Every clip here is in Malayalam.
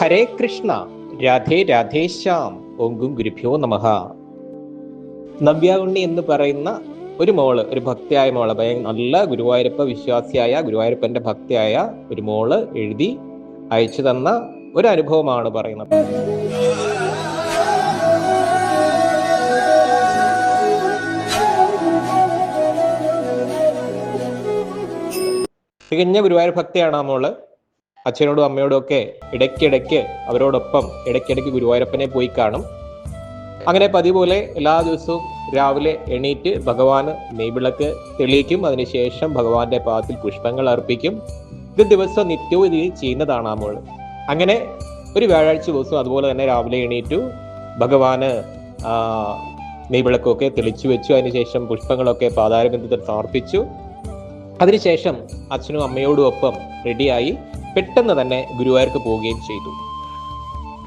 ഹരേ കൃഷ്ണ രാധേ രാധേ ശ്യാം ഓങ്കും ഗുരുഭ്യോ നമഃ. നവ്യാകുണ്ണി എന്ന് പറയുന്ന ഒരു മോൾ ഒരു ഭക്തിയായ മോൾ നല്ല ഗുരുവായൂരപ്പ വിശ്വാസിയായ ഗുരുവായൂരപ്പന്റെ ഭക്തിയായ ഒരു മോൾ എഴുതി അയച്ചു തന്ന ഒരു അനുഭവമാണ് പറയുന്നത്. തികഞ്ഞ ഗുരുവായൂർ ഭക്തിയാണ് ആ മോൾ. അച്ഛനോടും അമ്മയോടും ഒക്കെ ഇടയ്ക്കിടയ്ക്ക് അവരോടൊപ്പം ഇടയ്ക്കിടയ്ക്ക് ഗുരുവായൂരപ്പനെ പോയി കാണും. അങ്ങനെ പതിപോലെ പോലെ എല്ലാ ദിവസവും രാവിലെ എണീറ്റ് ഭഗവാന് നെയ്വിളക്ക് തെളിയിക്കും. അതിനുശേഷം ഭഗവാന്റെ പാദത്തിൽ പുഷ്പങ്ങൾ അർപ്പിക്കും. ഇത് ദിവസം നിത്യവും ഇത് ചെയ്യുന്നതാണ് നമ്മൾ അങ്ങനെ ഒരു വ്യാഴാഴ്ച ദിവസം അതുപോലെ തന്നെ രാവിലെ എണീറ്റു. ഭഗവാന് നെയ്വിളക്കൊക്കെ തെളിച്ചു വെച്ചു. അതിനുശേഷം പുഷ്പങ്ങളൊക്കെ പാതാരബന്ധത്തിൽ സമർപ്പിച്ചു. അതിനുശേഷം അച്ഛനും അമ്മയോടും ഒപ്പം റെഡിയായി പെട്ടെന്ന് തന്നെ ഗുരുവായൂർക്ക് പോവുകയും ചെയ്തു.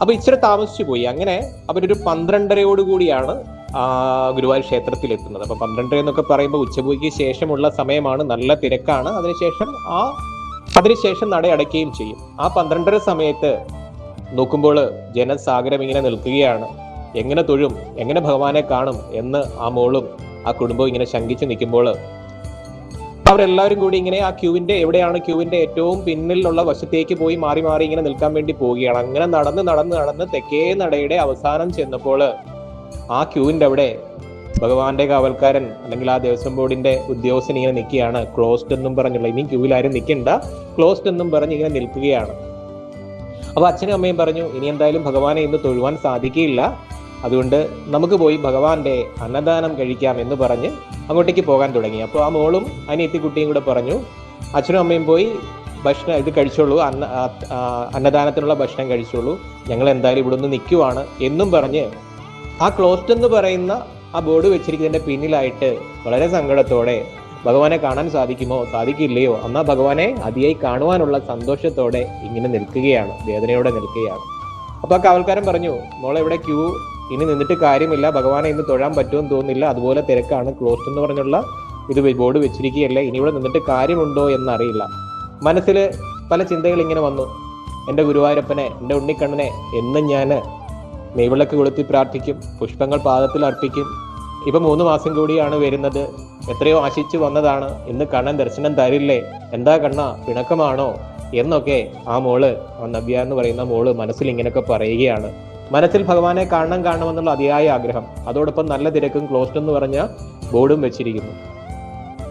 അപ്പൊ ഇച്ചിരി താമസിച്ചു പോയി. അങ്ങനെ അവരൊരു പന്ത്രണ്ടരയോടുകൂടിയാണ് ഗുരുവായൂർ ക്ഷേത്രത്തിൽ എത്തുന്നത് അപ്പൊ പന്ത്രണ്ടര എന്നൊക്കെ പറയുമ്പോൾ ഉച്ചപൂജയ്ക്ക് ശേഷമുള്ള സമയമാണ്. നല്ല തിരക്കാണ്. അതിനുശേഷം ആ അതിനുശേഷം നട അടയ്ക്കുകയും ചെയ്യും. ആ പന്ത്രണ്ടര സമയത്ത് നോക്കുമ്പോൾ ജനസാഗരം ഇങ്ങനെ നിൽക്കുകയാണ്. എങ്ങനെ തൊഴും? എങ്ങനെ ഭഗവാനെ കാണും? എന്ന് ആ മോളും ആ കുടുംബവും ഇങ്ങനെ ശങ്കിച്ച് നിൽക്കുമ്പോൾ അവരെല്ലാവരും കൂടി ഇങ്ങനെ ആ ക്യൂവിന്റെ എവിടെയാണ് ക്യൂവിന്റെ ഏറ്റവും പിന്നിലുള്ള വശത്തേക്ക് പോയി മാറി മാറി ഇങ്ങനെ നിൽക്കാൻ വേണ്ടി പോവുകയാണ്. അങ്ങനെ നടന്ന് നടന്ന് നടന്ന് തെക്കേ നടയുടെ അവസാനം ചെന്നപ്പോൾ ആ ക്യൂവിന്റെ അവിടെ ഭഗവാന്റെ കാവൽക്കാരൻ അല്ലെങ്കിൽ ആ ദേവസ്വം ബോർഡിന്റെ ഉദ്യോഗസ്ഥൻ ഇങ്ങനെ നിൽക്കുകയാണ്. ക്ലോസ്ഡ് എന്നും പറഞ്ഞുള്ള ഇനി ക്യൂവിൽ ആരും നിൽക്കണ്ട. ക്ലോസ്ഡ് എന്നും പറഞ്ഞ് ഇങ്ങനെ നിൽക്കുകയാണ്. അപ്പൊ അച്ഛനും അമ്മയും പറഞ്ഞു ഇനി എന്തായാലും ഭഗവാനെ ഇന്ന് തൊഴുവാൻ സാധിക്കില്ല അതുകൊണ്ട് നമുക്ക് പോയി ഭഗവാന്റെ അന്നദാനം കഴിക്കാം എന്ന് പറഞ്ഞ് അങ്ങോട്ടേക്ക് പോകാൻ തുടങ്ങി. അപ്പോൾ ആ മോളും അനിയത്തി കുട്ടിയും കൂടെ പറഞ്ഞു അച്ഛനും അമ്മയും പോയി ഭക്ഷണം ഇത് കഴിച്ചോളൂ അന്ന അന്നദാനത്തിനുള്ള ഭക്ഷണം കഴിച്ചോളൂ ഞങ്ങൾ എന്തായാലും ഇവിടെ നിന്ന് നിൽക്കുവാണ് എന്നും പറഞ്ഞ് ആ ക്ലോസ്റ്റ് എന്ന് പറയുന്ന ആ ബോർഡ് വെച്ചിരിക്കുന്നതിന്റെ പിന്നിലായിട്ട് വളരെ സങ്കടത്തോടെ ഭഗവാനെ കാണാൻ സാധിക്കുമോ സാധിക്കില്ലയോ എന്നാ ഭഗവാനെ അതിയായി കാണുവാനുള്ള സന്തോഷത്തോടെ ഇങ്ങനെ നിൽക്കുകയാണ് വേദനയോടെ നിൽക്കുകയാണ്. അപ്പോൾ ആ കാവൽക്കാരൻ പറഞ്ഞു മോളെ ഇവിടെ ക്യൂ ഇനി നിന്നിട്ട് കാര്യമില്ല. ഭഗവാനെ ഇന്ന് തൊഴാൻ പറ്റുമെന്ന് തോന്നുന്നില്ല. അതുപോലെ തിരക്കാണ്. ക്ലോസ്റ്റ് എന്ന് പറഞ്ഞുള്ള ഇത് ബോർഡ് വെച്ചിരിക്കുകയല്ല? ഇനി ഇവിടെ നിന്നിട്ട് കാര്യമുണ്ടോ എന്നറിയില്ല. മനസ്സിൽ പല ചിന്തകൾ ഇങ്ങനെ വന്നു. എന്റെ ഗുരുവായൂരപ്പനെ എന്റെ ഉണ്ണിക്കണ്ണനെ എന്നും ഞാൻ നെയ്വിളക്ക് കൊളുത്തി പ്രാർത്ഥിക്കും. പുഷ്പങ്ങൾ പാദത്തിൽ അർപ്പിക്കും. ഇപ്പം മൂന്ന് മാസം കൂടിയാണ് വരുന്നത്. എത്രയോ ആശിച്ചു വന്നതാണ്. ഇന്ന് കണ്ണൻ ദർശനം തരില്ലേ? എന്താ കണ്ണ? പിണക്കമാണോ? എന്നൊക്കെ ആ മോൾ ആ നവ്യ എന്ന് പറയുന്ന മോൾ മനസ്സിൽ ഇങ്ങനെയൊക്കെ പറയുകയാണ്. മനസ്സിൽ ഭഗവാനെ കാണണം കാണണമെന്നുള്ള അതിയായ ആഗ്രഹം. അതോടൊപ്പം നല്ല തിരക്കും ക്ലോസ്ഡ് എന്ന് പറഞ്ഞ ബോർഡും വെച്ചിരിക്കുന്നു.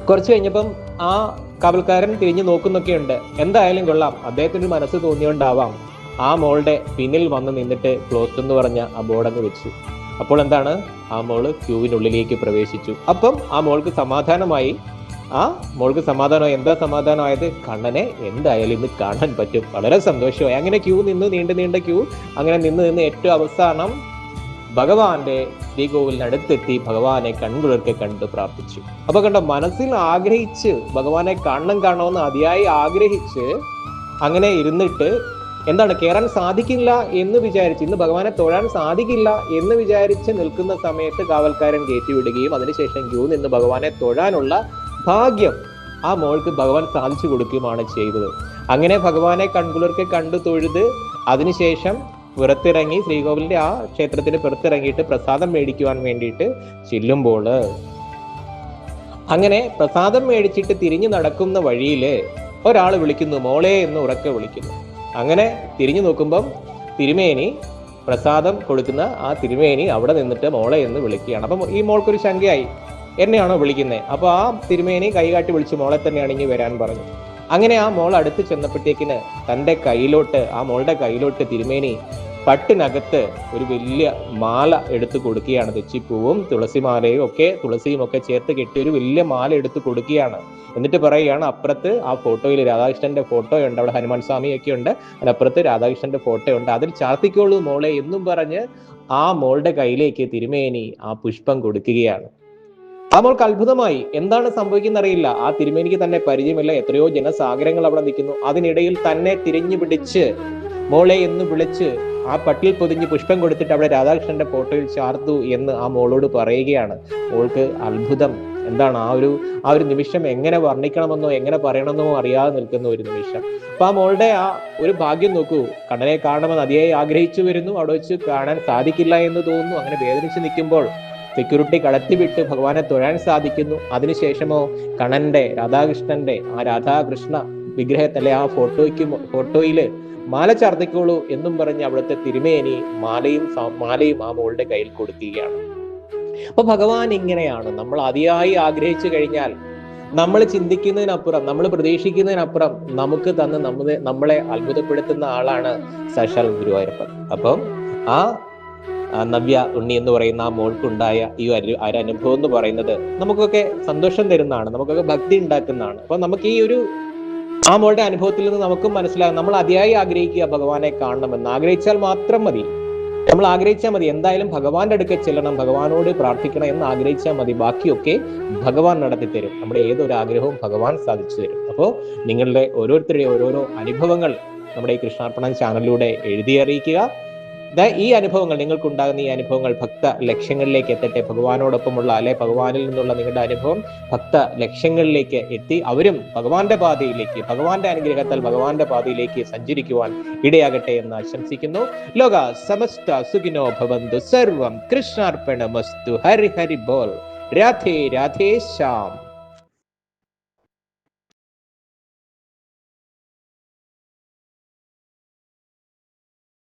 കുറച്ച് കഴിഞ്ഞപ്പം ആ കാവൽക്കാരൻ തിരിഞ്ഞു നോക്കുന്നൊക്കെയുണ്ട് എന്തായാലും കൊള്ളാം. അദ്ദേഹത്തിന് മനസ്സ് തോന്നിയോണ്ടാവാം. ആ മോളുടെ പിന്നിൽ വന്ന് നിന്നിട്ട് ക്ലോസ്ഡ് എന്ന് പറഞ്ഞ ആ ബോർഡങ്ങ് വെച്ചു. അപ്പോൾ എന്താണ്? ആ മോൾ ക്യൂവിനുള്ളിലേക്ക് പ്രവേശിച്ചു. അപ്പം ആ മോൾക്ക് സമാധാനമായി ആ മോൾക്ക് സമാധാനമായി എന്താ സമാധാനമായത്? കണ്ണനെ എന്തായാലും ഇന്ന് കാണാൻ പറ്റും. വളരെ സന്തോഷമായി. അങ്ങനെ ക്യൂ നിന്ന് നീണ്ട നീണ്ട ക്യൂ. അങ്ങനെ നിന്ന് നിന്ന് ഏറ്റവും അവസാനം ഭഗവാന്റെ ശ്രീകോവിലിനടുത്തെത്തി ഭഗവാനെ കൺകുളിർക്കെ കണ്ട് പ്രാർത്ഥിച്ചു. അപ്പൊ കണ്ട മനസ്സിൽ ആഗ്രഹിച്ച് ഭഗവാനെ കാണണം കാണണമെന്ന് അതിയായി ആഗ്രഹിച്ച് അങ്ങനെ ഇരുന്നിട്ട് എന്താണ് കയറാൻ സാധിക്കില്ല എന്ന് വിചാരിച്ച് ഇന്ന് ഭഗവാനെ തൊഴാൻ സാധിക്കില്ല എന്ന് വിചാരിച്ച് നിൽക്കുന്ന സമയത്ത് കാവൽക്കാരൻ കയറ്റി വിടുകയും അതിനുശേഷം ക്യൂ നിന്ന് ഭഗവാനെ തൊഴാനുള്ള ഭാഗ്യം ആ മോൾക്ക് ഭഗവാൻ സാധിച്ചു കൊടുക്കുകയുമാണ് ചെയ്തത്. അങ്ങനെ ഭഗവാനെ കൺകുളിർക്ക് കണ്ടു തൊഴുത് അതിനുശേഷം പുറത്തിറങ്ങി ശ്രീകോവിലിന്റെ ആ ക്ഷേത്രത്തിന് പുറത്തിറങ്ങിയിട്ട് പ്രസാദം മേടിക്കുവാൻ വേണ്ടിയിട്ട് ചെല്ലുമ്പോൾ അങ്ങനെ പ്രസാദം മേടിച്ചിട്ട് തിരിഞ്ഞു നടക്കുന്ന വഴിയിൽ ഒരാൾ വിളിക്കുന്നു മോളെ എന്ന് ഉറക്കെ വിളിക്കുന്നു. അങ്ങനെ തിരിഞ്ഞു നോക്കുമ്പം തിരുമേനി പ്രസാദം കൊടുക്കുന്ന ആ തിരുമേനി അവിടെ നിന്നിട്ട് മോളെ എന്ന് വിളിക്കുകയാണ്. അപ്പം ഈ മോൾക്കൊരു ശങ്കയായി. എന്നെയാണോ വിളിക്കുന്നത് അപ്പോൾ ആ തിരുമേനി കൈകാട്ടി വിളിച്ച് മോളെ തന്നെയാണ് ഇനി വരാൻ പറഞ്ഞു അങ്ങനെ ആ മോൾ അടുത്ത് ചെന്നപ്പോഴത്തേക്കിന് തന്റെ കയ്യിലോട്ട് ആ മോളുടെ കയ്യിലോട്ട് തിരുമേനി പട്ടിനകത്ത് ഒരു വലിയ മാല എടുത്തു കൊടുക്കുകയാണ്. തെച്ചിപ്പൂവും തുളസിമാലയും ഒക്കെ തുളസിയും ഒക്കെ ചേർത്ത് കെട്ടി ഒരു വലിയ മാല എടുത്തു കൊടുക്കുകയാണ്. എന്നിട്ട് പറയുകയാണ് അപ്പുറത്ത് ആ ഫോട്ടോയിൽ രാധാകൃഷ്ണന്റെ ഫോട്ടോ ഉണ്ട് അവിടെ ഹനുമാൻ സ്വാമിയൊക്കെ ഉണ്ട്. അതിനപ്പുറത്ത് രാധാകൃഷ്ണന്റെ ഫോട്ടോ ഉണ്ട് അതിൽ ചാർത്തിക്കോളൂ മോളെ എന്നും പറഞ്ഞ് ആ മോളുടെ കയ്യിലേക്ക് തിരുമേനി ആ പുഷ്പം കൊടുക്കുകയാണ്. ആ മോൾക്ക് അത്ഭുതമായി. എന്താണ് സംഭവിക്കുന്ന അറിയില്ല ആ തിരുമേനിക്ക് തന്നെ പരിചയമില്ല. എത്രയോ ജനസാഗരങ്ങൾ അവിടെ നിൽക്കുന്നു. അതിനിടയിൽ തന്നെ തിരിഞ്ഞു പിടിച്ച് മോളെ എന്ന് വിളിച്ച് ആ പട്ടിയിൽ പൊതിഞ്ഞ് പുഷ്പം കൊടുത്തിട്ട് അവിടെ രാധാകൃഷ്ണന്റെ ഫോട്ടോയിൽ ചാർത്തു എന്ന് ആ മോളോട് പറയുകയാണ്. മോൾക്ക് അത്ഭുതം. എന്താണ് ആ ഒരു ആ ഒരു നിമിഷം എങ്ങനെ വർണിക്കണമെന്നോ എങ്ങനെ പറയണമെന്നോ അറിയാതെ നിൽക്കുന്ന ഒരു നിമിഷം. അപ്പൊ ആ മോളുടെ ആ ഒരു ഭാഗ്യം നോക്കൂ. കണ്ണനെ കാണണമെന്ന് അതിയായി ആഗ്രഹിച്ചു വരുന്നു. അവിടെ വെച്ച് കാണാൻ സാധിക്കില്ല എന്ന് തോന്നുന്നു. അങ്ങനെ വേദനിച്ച് നിൽക്കുമ്പോൾ സെക്യൂരിറ്റി കടത്തിവിട്ട് ഭഗവാനെ തൊഴാൻ സാധിക്കുന്നു. അതിനുശേഷമോ കണന്റെ രാധാകൃഷ്ണന്റെ ആ രാധാകൃഷ്ണ വിഗ്രഹത്തിലെ ആ ഫോട്ടോയ്ക്ക് ഫോട്ടോയിൽ മാല ചാർത്തിക്കോളൂ എന്നും പറഞ്ഞ് അവിടുത്തെ തിരുമേനി മാലയും മാലയും ആ മോളുടെ കയ്യിൽ കൊടുക്കുകയാണ്. അപ്പൊ ഭഗവാൻ ഇങ്ങനെയാണ്. നമ്മൾ അതിയായി ആഗ്രഹിച്ചു കഴിഞ്ഞാൽ നമ്മൾ ചിന്തിക്കുന്നതിനപ്പുറം നമ്മൾ പ്രതീക്ഷിക്കുന്നതിനപ്പുറം നമുക്ക് തന്ന് നമ്മുടെ നമ്മളെ അത്ഭുതപ്പെടുത്തുന്ന ആളാണ് സശാൽ ഗുരുവായൂരപ്പൻ. അപ്പം ആ നവ്യ ഉണ്ണി എന്ന് പറയുന്ന ആ മോൾക്കുണ്ടായ ഈ ഒരു അനുഭവം എന്ന് പറയുന്നത് നമുക്കൊക്കെ സന്തോഷം തരുന്നതാണ് നമുക്കൊക്കെ ഭക്തി ഉണ്ടാക്കുന്നതാണ്. അപ്പൊ നമുക്ക് ഈ ഒരു ആ മോളുടെ അനുഭവത്തിൽ നിന്ന് നമുക്കും മനസ്സിലാകും നമ്മൾ അതിയായി ആഗ്രഹിക്കുക ഭഗവാനെ കാണണമെന്ന്. ആഗ്രഹിച്ചാൽ മാത്രം മതി. നമ്മൾ ആഗ്രഹിച്ചാൽ മതി. എന്തായാലും ഭഗവാന്റെ അടുക്കെ ചെല്ലണം ഭഗവാനോട് പ്രാർത്ഥിക്കണം എന്ന് ആഗ്രഹിച്ചാൽ മതി. ബാക്കിയൊക്കെ ഭഗവാൻ നടത്തി തരും. നമ്മുടെ ഏതൊരു ആഗ്രഹവും ഭഗവാൻ സാധിച്ചു തരും. അപ്പോൾ നിങ്ങളുടെ ഓരോരുത്തരുടെയും ഓരോരോ അനുഭവങ്ങൾ നമ്മുടെ ഈ കൃഷ്ണാർപ്പണം ചാനലിലൂടെ എഴുതി അറിയിക്കുക. ഈ അനുഭവങ്ങൾ നിങ്ങൾക്കുണ്ടാകുന്ന ഈ അനുഭവങ്ങൾ ഭക്ത ലക്ഷ്യങ്ങളിലേക്ക് എത്തട്ടെ. ഭഗവാനോടൊപ്പമുള്ള അല്ലെ ഭഗവാനിൽ നിന്നുള്ള നിങ്ങളുടെ അനുഭവം ഭക്ത ലക്ഷ്യങ്ങളിലേക്ക് എത്തി. അവരും ഭഗവാന്റെ പാതയിലേക്ക് ഭഗവാന്റെ അനുഗ്രഹത്താൽ ഭഗവാന്റെ പാതയിലേക്ക് സഞ്ചരിക്കുവാൻ ഇടയാകട്ടെ എന്ന് ആശംസിക്കുന്നു. ലോക സമസ്ത സുഖിനോ ഭവന്തു. സർവം കൃഷ്ണാർപ്പണമസ്തു. ഹരി ഹരി ബോൾ. രാധേ രാധേ ശ്യാം.